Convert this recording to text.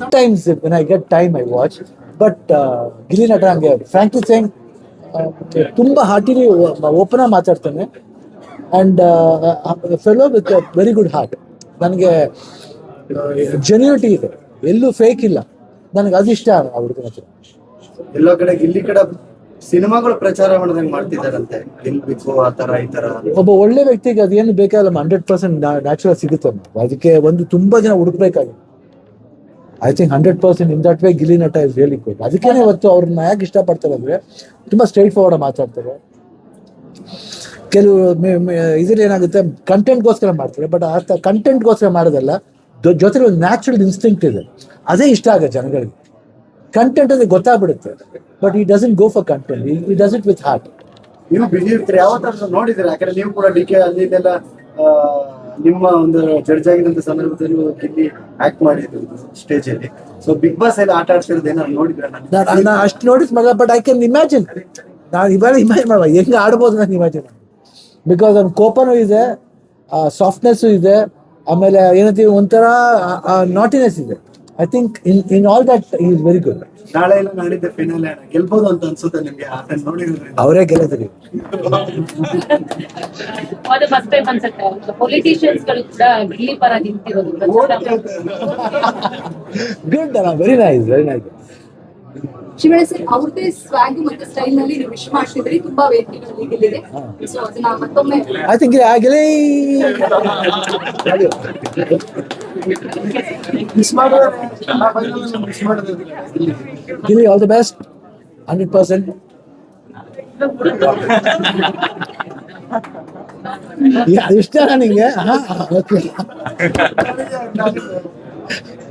Sometimes when I get time, I watch. But uh, Gilli ನಟ ಹಂಗೆ frankly saying ತುಂಬ ಹಾರ್ಟಿಲಿ open ಆಗಿ ಮಾತಾಡ್ತಾನೆ. And fellow with very good heart ನನಗೆ ಜೆನ್ಯೂನಿಟಿ ಇದೆ. ಎಲ್ಲೂ ಫೇಕ್ ಇಲ್ಲ. ನನಗೆ ಅದಿಷ್ಟ ಆ ಹುಡುಗನ ಹತ್ರ ಕಡೆ ಇಲ್ಲಿ ಕಡೆ ಸಿನಿಮಾಗಳು ಪ್ರಚಾರ ಮಾಡೋದಂಗ್ ಮಾಡ್ತಿದಾರಂತೆ ಆ ತರ ಈ ತರ ಒಬ್ಬ ಒಳ್ಳೆ ವ್ಯಕ್ತಿಗೆ ಅದೇನು ಬೇಕಾಗಲ್ಲ ಹಂಡ್ರೆಡ್ ಪರ್ಸೆಂಟ್ ನ್ಯಾಚುರಲ್ ಸಿಗುತ್ತೆ. ಅದಕ್ಕೆ ಒಂದು ತುಂಬಾ ಜನ ಹುಡುಕ್ಬೇಕಾಗಿತ್ತು I think hundred percent in that way Gilli Nata is really good ಅದಕ್ಕೇನೆ ಇವತ್ತು ಅವ್ರನ್ನ ಯಾಕೆ ಇಷ್ಟಪಡ್ತಾರೆ ಅಂದ್ರೆ ತುಂಬಾ ಸ್ಟ್ರೈಟ್ ಫಾರ್ವರ್ಡ್ ಮಾತಾಡ್ತಾರೆ. ಕೆಲವು ಇದ್ರಲ್ಲಿ ಏನಾಗುತ್ತೆ ಕಂಟೆಂಟ್ಗೋಸ್ಕರ ಮಾಡ್ತಾರೆ ಬಟ್ ಆ ಕಂಟೆಂಟ್ಗೋಸ್ಕರ ಮಾಡೋದಲ್ಲ ಜೊತೆಗೆ ಒಂದು ನ್ಯಾಚುರಲ್ ಇನ್ಸ್ಟಿಂಕ್ಟ್ ಇದೆ. ಅದೇ ಇಷ್ಟ ಆಗುತ್ತೆ ಜನಗಳಿಗೆ. ಕಂಟೆಂಟ್ ಅಂದ್ರೆ ಗೊತ್ತಾಗ್ಬಿಡುತ್ತೆ. But he doesn't go for content he does it with heart ನೀವು ಬಿಜಿ ಇರ್ತೀರಿ ತರ ನೋಡಿದ್ರೆ ಯಾಕಂದ್ರೆ ನೀವು ಕೂಡ ಡಿ ಕೆ ಅಲ್ಲಿ ನಿಮ್ಮ ಒಂದು ಜಡ್ಜ್ ಆಗಿದ್ದಂತ ಸಂದರ್ಭದಲ್ಲಿ ಗಿಲ್ಲಿ ಆಕ್ಟ್ ಮಾಡಿದ್ರು ಸ್ಟೇಜ್ ಅಲ್ಲಿ. ಸೊ ಬಿಗ್ ಬಾಸ್ ಅಲ್ಲಿ ಆಟ ಆಡ್ತಿರೋದು ಏನಾದ್ರು ನೋಡಿದ್ರೆ ನಾನು ನಾನು ಅಷ್ಟು ನೋಡಿಸ್ ಮಗ ಬಟ್ ಐ ಕ್ಯಾನ್ ಇಮ್ಯಾಜಿನ್ ನಾನು ಇವಾಗ ಇಮ್ಯಾಜಿನ್ ಮಾಡುವ ಹೆಂಗ್ ಆಡ್ಬೋದು ನಾನು ಇಮ್ಯಾಜಿನ್ ಬಿಕಾಸ್ ಅವ್ನ ಕೋಪನೂ ಇದೆ ಸಾಫ್ಟ್ನೆಸ್ಸು ಇದೆ ಆಮೇಲೆ ಏನಂತೀವಿ ಒಂಥರ ನಾಟಿನೆಸ್ ಇದೆ. I think in in all that is very good ನಾಳೆ ಎಲ್ಲ ನಾಡಿದ್ದೆ ಫೈನಲ್ ಗೆಲ್ಬಹುದು ಅಂತ ಅನ್ಸುತ್ತೆ ನಿಮ್ಗೆ. ಅದನ್ನ ನೋಡಿದ್ರೆ ಅವರೇ ಗೆಲ್ಲದ್ರಿ ಅದು ಫಸ್ಟ್ ಟೈಮ್ ಅನ್ಸುತ್ತೆ. ಪೊಲಿಟಿಷಿಯನ್ಸ್ಗಳು ಕೂಡ ಗಿಲ್ಲಿ ಪರ ನಿಂತಿರೋದು. Good good very nice very nice Shivanna sir ಅವ್ರದೇ ಸ್ವಾಗ್ ಮತ್ತೆ ಸ್ಟೈಲ್ನಲ್ಲಿ ನೀವು ವಿಶ್ ಮಾಡ್ತಿದ್ರಿ. ತುಂಬಾ ವೇದಿಕೆಗಳಲ್ಲಿ ಗೆಲ್ಲಿದೆ ಸೊ ಅದನ್ನ ಮತ್ತೊಮ್ಮೆ ಐ ಥಿಂಕ್ ಆಗಲೇ ಮಿಸ್ ಮಾಡಿದ್ರೆ ಮಿಸ್ ಮಾಡಿದ್ರೆ give all the best hundred percent ಇಷ್ಟ ನಿಂಗೆ ಓಕೆ